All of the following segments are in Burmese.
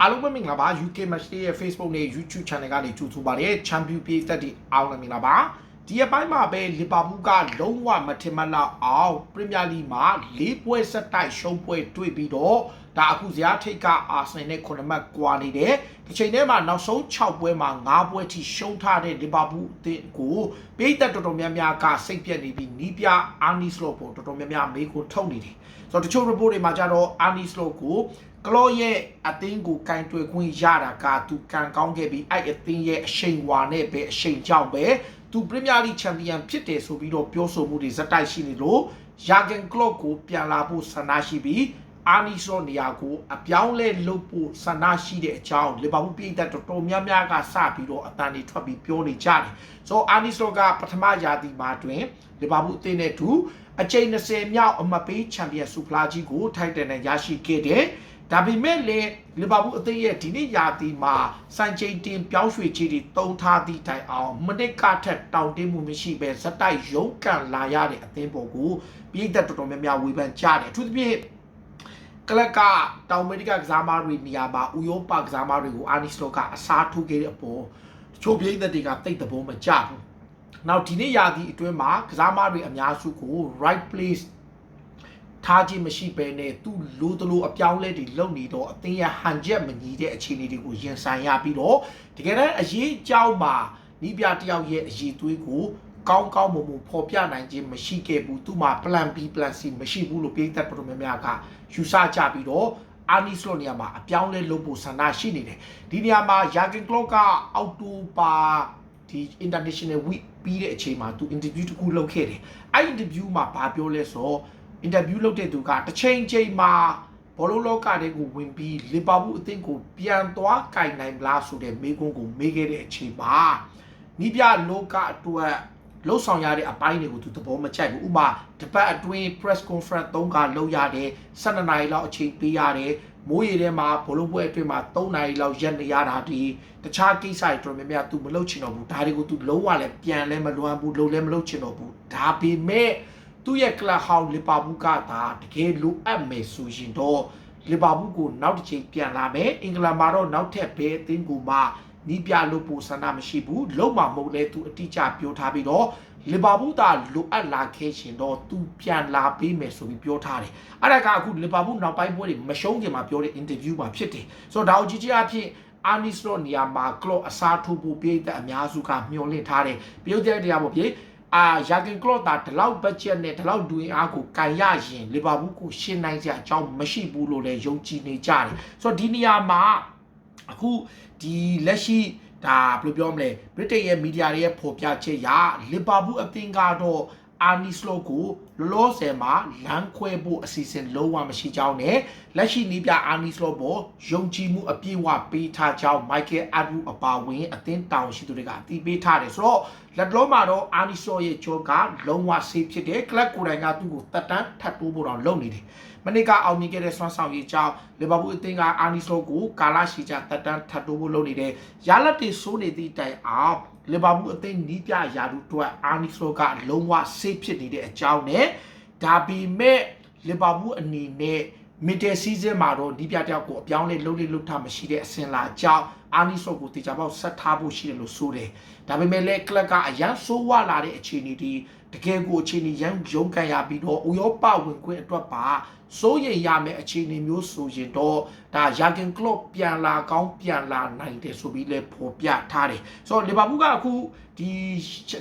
အားလုံးပဲမင်္ဂလာပါ UK Match Day ရဲ့ Facebook နဲ့ YouTube Channel ကနေကြိုဆိုပါရစေ Champion Page တက်ဒီအားလုံးမင်္ဂလာပါဒီအပိုင်းမှာပဲလီဗာပူးကလုံးဝမထင်မှတ်လောက်အောင်ပရီးမီယာလိမှာ၄ပွဲဆက်တိုက်ရှုံးပွဲတွေ့ပြီးတော့ဒါအခုဇယားထိတ်ကအာဆင်နယ်နဲ့9မှတ်ကွာနေတယ်ဒီချိန်ထဲမှာနောက်ဆုံး6ပွဲမှာ9ပွဲထိရှုံးထားတဲ့လီဗာပူးအသင်းကိုပြည်သက်တော်တော်များများကစိတ်ပြက်နေပြီးနီးပြအာနီစလော့ပေါ်တော်တော်များများမေးကိုထုတ်နေတယ်ဆိုတော့တချို့ report တွေမှာကြတော့အာနီစလော့ကို ကလော့ရဲ့အသင်းကိုကင်တွယ်ခွင့်ရတာကသူကန်ကောင်းခဲ့ပြီးအဲ့အသင်းရဲ့အရှိန်ဝါနဲ့ပဲအရှိန်ကြောင့်ပဲသူပရီးမီယာလိချန်ပီယံဖြစ်တယ်ဆိုပြီးတော့ပြောဆိုမှုတွေဇက်တိုက်ရှိနေလို့ယာဂန်ကလော့ကိုပြန်လာဖို့ဆန္ဒရှိပြီးအာနီဆိုနေရာကိုအပြောင်းလဲလုပ်ဖို့ဆန္ဒရှိတဲ့အကြောင်းလီဗာပူးပြည်သက်တော်တော်များများကစပြီးတော့အတန်တွေထွက်ပြီးပြောနေကြတယ်။ဆိုအာနီဆိုကပထမရာသီမှာတွင်လီဗာပူးအသင်းနဲ့အတူအကြိမ်20မြောက်အမတ်ပေးချန်ပီယံဆူဖလာကြီးကိုထိုက်တန်နဲ့ရရှိခဲ့တယ်။ ဒါပေမဲ့လည်းလီဗာပူးအသင်းရဲ့ဒီနေ့ရာသီမှာစံချိန်တင်ပြောင်းရွှေ့ခြင်းတွေတုံးထားသည့်တိုင်အောင်မနစ်ကထက်တောင်တင်းမှုမရှိဘဲဇက်တိုက်ရုန်းကန်လာရတဲ့အသင်းပေါ်ကိုပြည်သက်တော်တော်များများဝေဖန်ကြတယ်အထူးသဖြင့်ကလကတောင်အမေရိကကစားမတွေနေရာမှာဥရောပကစားမတွေကိုအာနီစလောကအစားထိုးခဲ့တဲ့အပေါ်တချို့ပြည်သက်တွေကတိတ်တဘောမကြဘူးနောက်ဒီနေ့ရာသီအတွင်းမှာကစားမတွေအများစုကို right place ထားခြင်းမရှိဘဲနဲ့သူ့လိုတလိုအပြောင်းလဲတွေလုပ်နေတော့အသင်းရဟန်ချက်မညီတဲ့အခြေအနေတွေကိုရင်ဆိုင်ရပြီးတော့တကယ်တမ်းအရေးအကြောင်းမှာနီးပြတယောက်ရဲ့အရေးသွေးကိုကောင်းကောင်းမွန်မွန်ဖော်ပြနိုင်ခြင်းမရှိခဲ့ဘူးသူ့မှာ plan B plan C မရှိဘူးလို့ပြည်သက်တော်များများကယူဆကြပြီးတော့အာနီစလိုနေရာမှာအပြောင်းလဲလုပ်ဖို့ဆန္ဒရှိနေတယ်ဒီနေရာမှာယာဂင်ကလော့ကအောက်တိုဘာဒီ international week ပြီးတဲ့အချိန်မှာသူ interview တစ်ခုလုပ်ခဲ့တယ်အဲ့ interview မှာဘာပြောလဲဆိုတော့ အင်တာဗျူးလုပ်တဲ့သူကတစ်ချိန်ချိန်မှာဘောလုံးလောကတွေကိုဝင်ပြီးလီဗာပူးအသင်းကိုပြန်သွားကင်နိုင်မလားဆိုတဲ့မေးခွန်းကိုမေးခဲ့တဲ့အချိန်မှာနီးပြလောကအတွက်လှုပ်ဆောင်ရတဲ့အပိုင်းတွေကိုသူသဘောမကျိုက်ဘူးဥမာတပတ်အတွင်း press conference ၃ခါလုပ်ရတယ်12နာရီလောက်အချိန်ပေးရတယ်မိုးရေထဲမှာဘောလုံးပွဲအတွင်းမှာ3နာရီလောက်ရက်နေရတာဒီတခြားကိစ္စတွေတော်များများ तू မလုပ်ချင်တော့ဘူးဒါတွေကို तू လုံးဝလည်းပြန်လဲမလွမ်းဘူးလုံးလည်းမလုပ်ချင်တော့ဘူးဒါပေမဲ့ သူ့ရဲ့ကလပ်ဟောင်းလီဗာပူးကသာတကယ်လိုအပ်မယ်ဆိုရင်တော့လီဗာပူးကိုနောက်တစ်ချိန်ပြန်လာမယ်အင်္ဂလန်မှာတော့နောက်ထပ်ဘဲအသင်းကူမှနီးပြလို့ပိုဆန္ဒမရှိဘူးလုံးမမဟုတ်လဲသူအတိအကျပြောထားပြီးတော့လီဗာပူးသာလိုအပ်လာခဲ့ရှင်တော့သူပြန်လာပေးမယ်ဆိုပြီးပြောထားတယ်အဲ့ဒါကအခုလီဗာပူးနောက်ပိုင်းပွဲတွေမရှုံးခင်မှာပြောတဲ့ interview မှာဖြစ်တယ်ဆိုတော့ဒါကိုကြည့်ကြအဖြစ်အာနီစလော့နေရာမှာကလော့အစားထိုးဖို့ပြည်သက်အများစုကမျှော်လင့်ထားတယ်ပြည်သက်တရားပေါ့ပြေ အာယာဂင်ကလော့တာဒီလောက်ဘတ်ဂျက်နဲ့ဒီလောက်ဒူအင်အားကိုကန်ရရင်လီဗာပူးကိုရှင်းနိုင်စရာအကြောင်းမရှိဘူးလို့လည်းယုံကြည်နေကြတယ်ဆိုတော့ဒီနေရာမှာအခုဒီလက်ရှိဒါဘယ်လိုပြောမလဲဗြိတိန်ရဲ့မီဒီယာတွေရဲ့ဖော်ပြချက်အရလီဗာပူးအသင်းကတော့ အာနီစလော့ကိုလောလောဆယ်မှာလမ်းခွဲဖို့အစီအစဉ်လုံးဝမရှိကြောင်းနဲ့လက်ရှိနီးပြအာနီစလော့ပေါ်ယုံကြည်မှုအပြည့်အဝပေးထားကြောင်းမိုက်ကယ်အဒူအပါဝင်အသင်းတောင်ရှိသူတွေကအသိပေးထားတယ်ဆိုတော့လက်လုံးမှာတော့အာနီစလော့ရဲ့ကြောကလုံးဝဆေးဖြစ်တယ်ကလပ်ကိုယ်တိုင်ကသူ့ကိုတက်တန်းထပ်တိုးဖို့တော့လုပ်နေတယ်မနေ့ကအောင်မြင်ခဲ့တဲ့ဆွမ်းဆောင်ရေးကြောင်းလီဗာပူးအသင်းကအာနီစလော့ကိုကာလာရှိချတက်တန်းထပ်တိုးဖို့လုပ်နေတယ်ရလက်တွေဆိုးနေသည့်တိုင်အောင် လီဗာပူးအသင်းနီးပြရာထူးအတွက်အာနီစလော့ကလုံးဝဆေးဖြစ်နေတဲ့အကြောင်းနဲ့ဒါပေမဲ့လီဗာပူးအနေနဲ့မီတယ်စီဇန်မှာတော့ဒီပြတယောက်ကိုအပြောင်းလဲလုပ်လေလုပ်ထားမရှိတဲ့အစင်လာကြောင်းအာနီဆော့ကိုတေချာပေါက်ဆက်ထားဖို့ရှိတယ်လို့ဆိုတယ်။ဒါပေမဲ့လည်းကလပ်ကအရန်ဆိုးဝါလာတဲ့အခြေအနေဒီ တကယ်ကိုအခြေအနေရန်ရုန်းကန်ရပြီးတော့ဥရောပဝင်ခွင့်အတွက်ပါစိုးရိမ်ရမယ့်အခြေအနေမျိုးဆိုရင်တော့ဒါယာဂင်ကလော့ပြန်လာကောင်းပြန်လာနိုင်တယ်ဆိုပြီးလည်းဖော်ပြထားတယ်။ဆိုတော့လီဗာပူးကအခုဒီ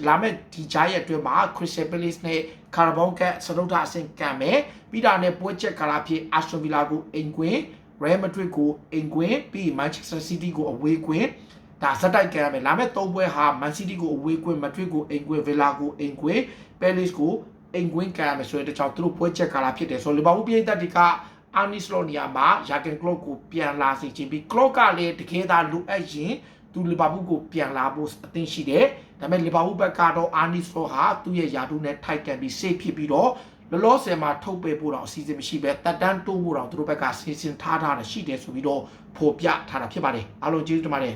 လာမယ့်ဒီဂျားရဲ့အတွင်းမှာခရစ်စတယ်ပလစ်နဲ့ကာရာဘောင်ကစရုတ်တာအဆင့်ကံမယ်ပြီးတာနဲ့ပွဲချက်ကာလာဖြစ်အာစတိုဗီလာကိုအိမ်ကွင်း Real Madrid ကိုအိမ်ကွင်းပြီး Manchester City ကိုအဝေးကွင်း ဒါဇက်တိုက်ကရမယ်လာမယ့်၃ပွဲဟာ Man City ကိုအဝေးကွင်း Madrid ကိုအိမ်ကွင်း Villa ကိုအိမ်ကွင်း Palace ကိုအိမ်ကွင်းကရမယ်ဆိုတဲ့တခြားသူတို့ပွဲချက်ကာလာဖြစ်တယ်ဆိုတော့လီဗာပူးပြည်သက်တွေကအာနီစလောနီယာမှာယာဂန်ကလော့ကိုပြန်လာစေခြင်းပြီးကလော့ကလည်းတကယ်သာလိုအပ်ရင်သူလီဗာပူးကိုပြန်လာဖို့အသင့်ရှိတယ်ဒါပေမဲ့လီဗာပူးဘက်ကတော့အာနီစလောဟာသူ့ရဲ့ယာတူးနဲ့ထိုက်ကန်ပြီးစိတ်ဖြစ်ပြီးတော့လောလောဆယ်မှာထုတ်ပေးဖို့တော့အစီအစဉ်မရှိပဲတက်တန်းတိုးဖို့တော့သူတို့ဘက်ကစီစဉ်ထားတာရှိတယ်ဆိုပြီးတော့ဖော်ပြထားတာဖြစ်ပါတယ်အားလုံးကျေးဇူးတင်ပါတယ်